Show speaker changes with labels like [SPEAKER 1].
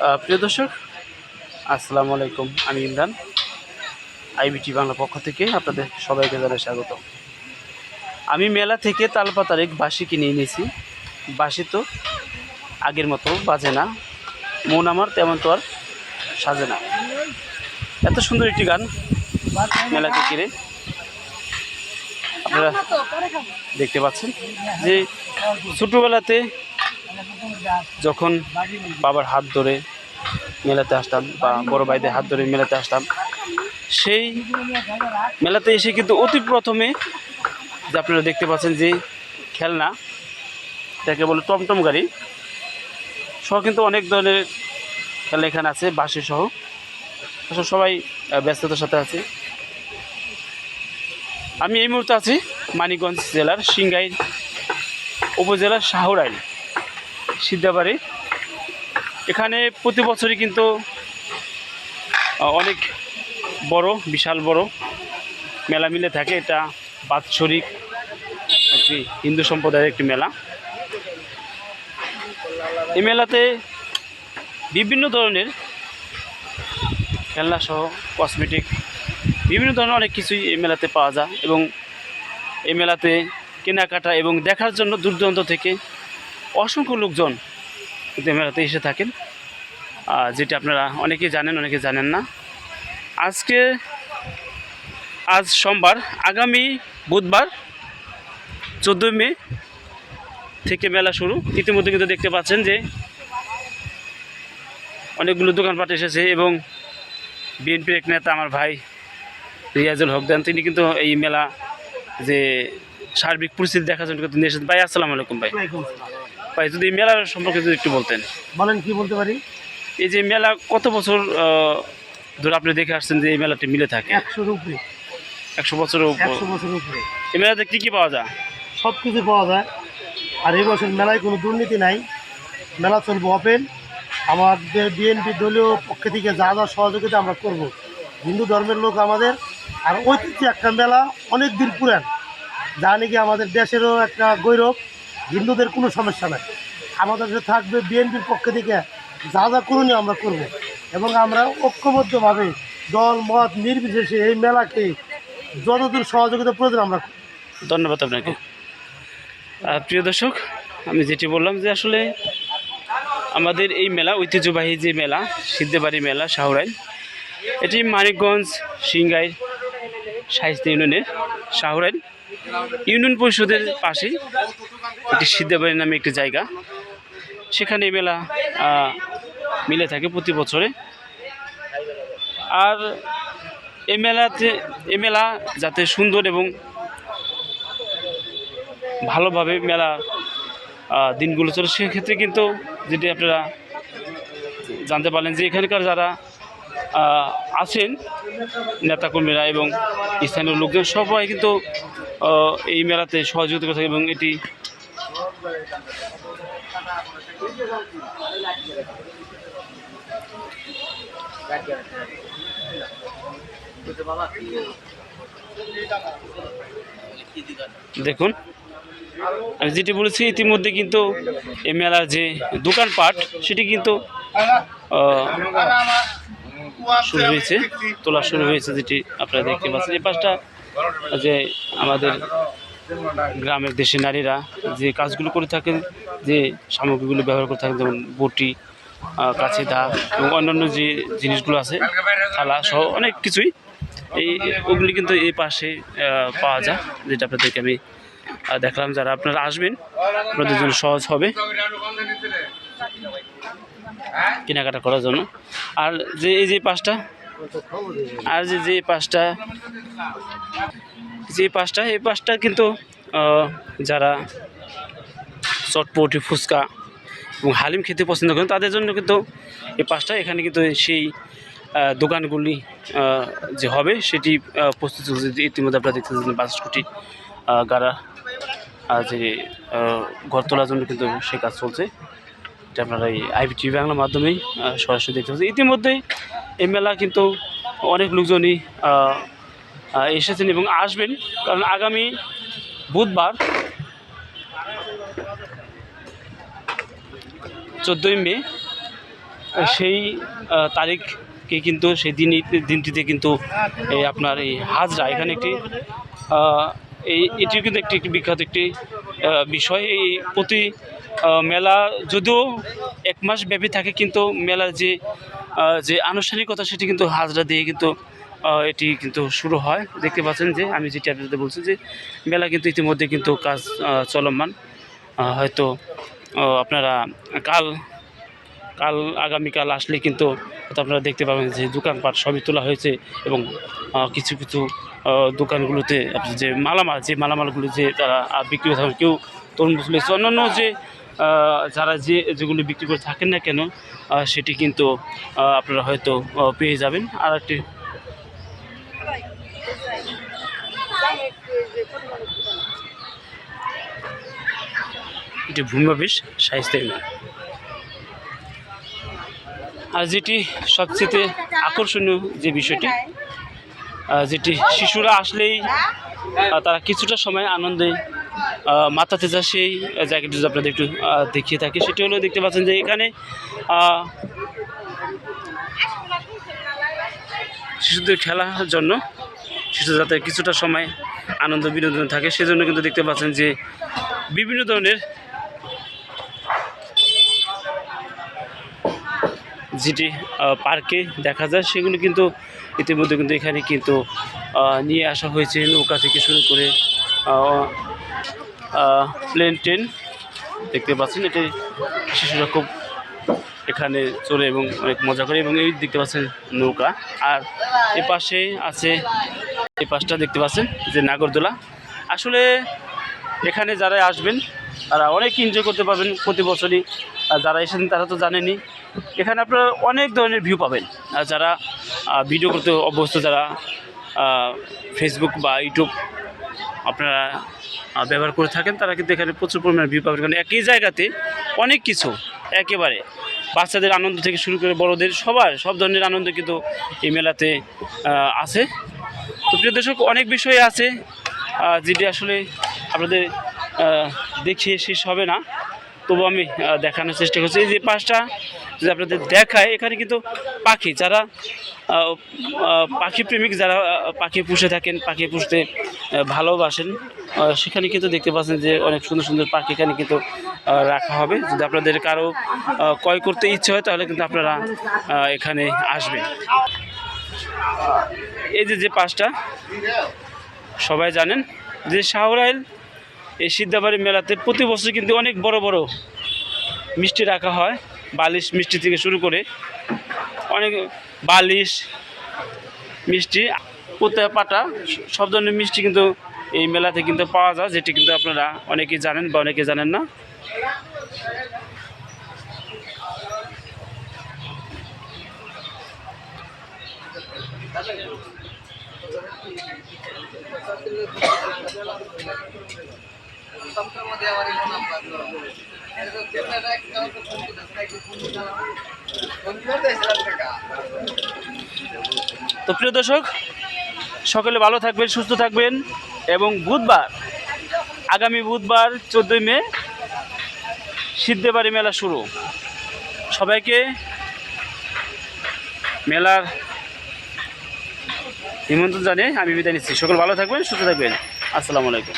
[SPEAKER 1] প্রিয় দর্শক, আসসালামু আলাইকুম, আমি ইমরান। আইবিটি বাংলা পক্ষ থেকে আপনাদের সবাইকে জানাই স্বাগত। আমি মেলা থেকে তালপাতার এক বাঁশি কিনে এনেছি। বাঁশি তো আগের মতো বাজে না। মন আমার তেমন তো আর সাজে না। এত সুন্দর একটি গান মেলাতে কিনে আপনারা দেখতে পাচ্ছেন যে ছোটোবেলাতে যখন বাবার হাত ধরে মেলাতে আসতাম বা বড় ভাইদের হাত ধরে মেলাতে আসতাম, সেই মেলাতে এসে কিন্তু অতি প্রথমে যে আপনারা দেখতে পাচ্ছেন যে খেলনা, যাকে বলে টমটম গাড়ি, সহ কিন্তু অনেক ধরনের খেলনা এখানে আছে বাসি সহ। আসলে সবাই ব্যস্ততার সাথে আছে। আমি এই মুহূর্তে আছি মানিকগঞ্জ জেলার সিংগাই উপজেলার শাহরাইল। সিদ্ধাবাড়ি। এখানে প্রতি বছরই কিন্তু অনেক বড়, বিশাল বড় মেলা মিলে থাকে। এটা বাৎসরিক একটি হিন্দু সম্প্রদায়ের একটি মেলা। এই মেলাতে বিভিন্ন ধরনের খেলনা সহ কসমেটিক বিভিন্ন ধরনের অনেক কিছুই এই মেলাতে পাওয়া যায় এবং এই মেলাতে কেনাকাটা এবং দেখার জন্য দূর দূরান্ত থেকে অসংখ্য লোকজন মেলাতে এসে থাকেন। যেটা আপনারা অনেকে জানেন অনেকে জানেন না। আজকে, আজ সোমবার, আগামী বুধবার, চোদ্দোই মে থেকে মেলা শুরু। ইতিমধ্যে কিন্তু দেখতে পাচ্ছেন যে অনেকগুলো দোকানপাট এসেছে এবং বিএনপির এক নেতা আমার ভাই রিয়াজুল হকদান তিনি কিন্তু এই মেলা যে সার্বিক পরিস্থিতি দেখার জন্য কিন্তু নিয়ে এসেছেন। ভাই, আসসালামু আলাইকুম ভাই। ভাই যদি এই মেলার সম্পর্কে যদি একটু বলতেন।
[SPEAKER 2] বলেন কি বলতে পারি?
[SPEAKER 1] এই যে মেলা কত বছর ধরে আপনি দেখে আসছেন যে এই মেলাটি মিলে থাকে?
[SPEAKER 2] একশোর উপরে।
[SPEAKER 1] একশো বছরের উপর।
[SPEAKER 2] একশো বছর উপরে।
[SPEAKER 1] এই মেলাতে কী কী পাওয়া যায়?
[SPEAKER 2] সব কিছু পাওয়া যায়। আর এই বছর মেলায় কোনো দুর্নীতি নাই। মেলা চলবে ওপেন আমাদের বিএনপি দলীয় পক্ষ থেকে যা যা সহযোগিতা আমরা করব। হিন্দু ধর্মের লোক আমাদের। আর ঐতিহ্য একটা মেলা অনেক দিন পুরান। যা নাকি আমাদের দেশেরও একটা গৌরব। হিন্দুদের কোনো সমস্যা নাই। আমাদের যে থাকবে বিএনপির পক্ষ থেকে যা যা করণীয় আমরা করব। এবং আমরা ঐক্যবদ্ধভাবে দল, মত নির্বিশেষে এই মেলাকে যতদূর সহযোগিতা প্রয়োজন আমরা
[SPEAKER 1] ধন্যবাদ আপনাকে। প্রিয় দর্শক, আমি যেটি বললাম যে আসলে আমাদের এই মেলা, ঐতিহ্যবাহী যে মেলা, সিদ্ধেবাড়ি মেলা শাহরাইল এটি মানিকগঞ্জ, সিংগাই সাহিত্য ইউনিয়নের শাহরাইল ইউনিয়ন পরিষদের পাশে একটি সিদ্ধেবাড়ি নামে একটি জায়গা। সেখানে এই মেলা মিলে থাকে প্রতি বছরে। আর এই মেলাতে এই মেলা যাতে সুন্দর এবং ভালোভাবে মেলা দিনগুলো চলে, সেক্ষেত্রে কিন্তু যেটি আপনারা জানতে পারলেন যে এখানকার যারা আছেন নেতাকর্মীরা এবং স্থানীয় লোকজন, সবাই কিন্তু এই মেলাতে সহযোগিতা করে থাকে এবং এটি দেখুন, আমি যেটি বলেছি, ইতিমধ্যে কিন্তু এই মেলার যে দোকানপাট, সেটি কিন্তু শুরু হয়েছে, তোলা শুরু হয়েছে, যেটি আপনারা দেখতে পাচ্ছেন। এই পাশটা যে আমাদের গ্রামের দেশে নারীরা যে কাজগুলো করে থাকেন, যে সামগ্রীগুলো ব্যবহার করে থাকেন, যেমন বটি কাছে দা এবং অন্যান্য যে জিনিসগুলো আছে, থালা সহ অনেক কিছুই এই ওগুলি কিন্তু এই পাশে পাওয়া যায়, যেটা আপনাদেরকে আমি দেখলাম যারা আপনারা আসবেন, আপনাদের জন্য সহজ হবে কেনাকাটা করার জন্য। আর যে এই যে পাঁচটা আর যে যে পাঁচটা যে পাঁচটা এই পাঁচটা কিন্তু যারা চটপটি ফুচকা এবং হালিম খেতে পছন্দ করেন তাদের জন্য কিন্তু এই পাঁচটা এখানে কিন্তু সেই দোকানগুলি যে হবে সেটি প্রস্তুত যে ইতিমধ্যে আপনারা দেখতেছেন বাসকুটি গাড়া আহ, যে ঘর তোলার জন্য কিন্তু সে কাজ চলছে। এটা আপনারা এই আইবিটি বাংলার মাধ্যমেই সরাসরি দেখতে পাচ্ছেন। ইতিমধ্যেই এই মেলা কিন্তু অনেক লোকজনই এসেছেন এবং আসবেন। কারণ আগামী বুধবার চোদ্দোই মে সেই তারিখকে কিন্তু, সেই দিন দিনটিতে কিন্তু এই আপনার এই হাজরা, এখানে একটি এই, এটিও কিন্তু একটি একটি বিখ্যাত একটি বিষয়। এই প্রতি মেলা যদিও এক মাস ব্যাপী থাকে, কিন্তু মেলার যে যে আনুষ্ঠানিকতা, সেটি কিন্তু হাজরা দিয়ে কিন্তু এটি কিন্তু শুরু হয়। দেখতে পাচ্ছেন যে, আমি যেটি আপনাদের বলছি যে, মেলা কিন্তু ইতিমধ্যে কিন্তু কাজ চলমান। হয়তো আপনারা কাল কাল, আগামীকাল আসলে কিন্তু আপনারা দেখতে পাবেন যে, দোকানপাট সবই তোলা হয়েছে এবং কিছু কিছু দোকানগুলোতে যে মালামাল, যে মালামালগুলো যে তারা বিক্রি করে কেউ তরমুজ লেছে অন্যান্য যে যারা যে, যেগুলো বিক্রি করে থাকেন না কেন সেটি কিন্তু আপনারা হয়তো পেয়ে যাবেন। আর একটি এটি ভূমিভাবেশ সাহিত্যের মেলা আর যেটি সবচেয়ে আকর্ষণীয় যে বিষয়টি যেটি শিশুরা আসলেই তারা কিছুটা সময় আনন্দে মাতাতে যা সেই জায়গাটি যদি আপনাদের একটু দেখিয়ে থাকি, সেটি হলো দেখতে পাচ্ছেন যে এখানে শিশুদের খেলার জন্য শিশু যাতে কিছুটা সময় আনন্দ, বিনোদন থাকে, সেজন্য কিন্তু দেখতে পাচ্ছেন যে বিভিন্ন ধরনের যেটি পার্কে দেখা যায়, সেগুলো কিন্তু ইতিমধ্যে কিন্তু এখানে কিন্তু নিয়ে আসা হয়েছে, নৌকা থেকে শুরু করে প্লেন, ট্রেন দেখতে পাচ্ছেন। এটি শিশুরা খুব এখানে চলে এবং অনেক মজা করে এবং এই দেখতে পাচ্ছেন নৌকা। আর এ পাশে আছে এই পাশটা দেখতে পাচ্ছেন যে নাগরদোলা। আসলে এখানে যারা আসবেন, তারা অনেক এনজয় করতে পারবেন প্রতি বছরই। আর যারা এসেছেন, তারা তো জানেনই। এখানে আপনারা অনেক ধরনের ভিউ পাবেন। আর যারা ভিডিও করতে অভ্যস্ত, যারা ফেসবুক বা ইউটিউব আপনারা ব্যবহার করে থাকেন, তারা কিন্তু এখানে প্রচুর পরিমাণে ভিউ পাবেন। কারণ একই জায়গাতে অনেক কিছু, একেবারে। বাচ্চাদের আনন্দ থেকে শুরু করে বড়দের সবার, সব ধরনের আনন্দ কিন্তু এই মেলাতে আছে। তো প্রিয় দর্শক, অনেক বিষয় আছে যেটি আসলে আপনাদের দেখিয়ে শেষ হবে না। তবু আমি দেখানোর চেষ্টা করছি। এই যে পাঁচটা যদি আপনাদের দেখায়, এখানে কিন্তু পাখি, যারা পাখি প্রেমিক, যারা পাখি পুষে থাকেন, পাখি পুষতে ভালোবাসেন সেখানে কিন্তু দেখতে পাচ্ছেন যে অনেক সুন্দর সুন্দর পাখি এখানে কিন্তু রাখা হবে। যদি আপনাদের কারও ক্রয় করতে ইচ্ছে হয়, তাহলে কিন্তু আপনারা এখানে আসবেন। এই যে যে পাঁচটা সবাই জানেন, যে শাহরাইল এই সিদ্ধাবাড়ি মেলাতে প্রতি বছর কিন্তু অনেক বড় বড় মিষ্টি রাখা হয়, বালিশ মিষ্টি থেকে শুরু করে অনেক বালিশ, মিষ্টি, পুতে পাটা, সব ধরনের মিষ্টি কিন্তু এই মেলাতে কিন্তু পাওয়া যায়, যেটি কিন্তু আপনারা অনেকেই জানেন বা অনেকে জানেন না। তো প্রিয় দর্শক, সকলে ভালো থাকবেন, সুস্থ থাকবেন এবং বুধবার, আগামী বুধবার চোদ্দোই মে, সিদ্ধেবাড়ি মেলা শুরু। সবাইকে মেলার নিমন্ত্রণ জানিয়ে আমি বিদায় নিচ্ছি। সকল ভালো থাকবেন, সুস্থ থাকবেন। আসসালামু আলাইকুম।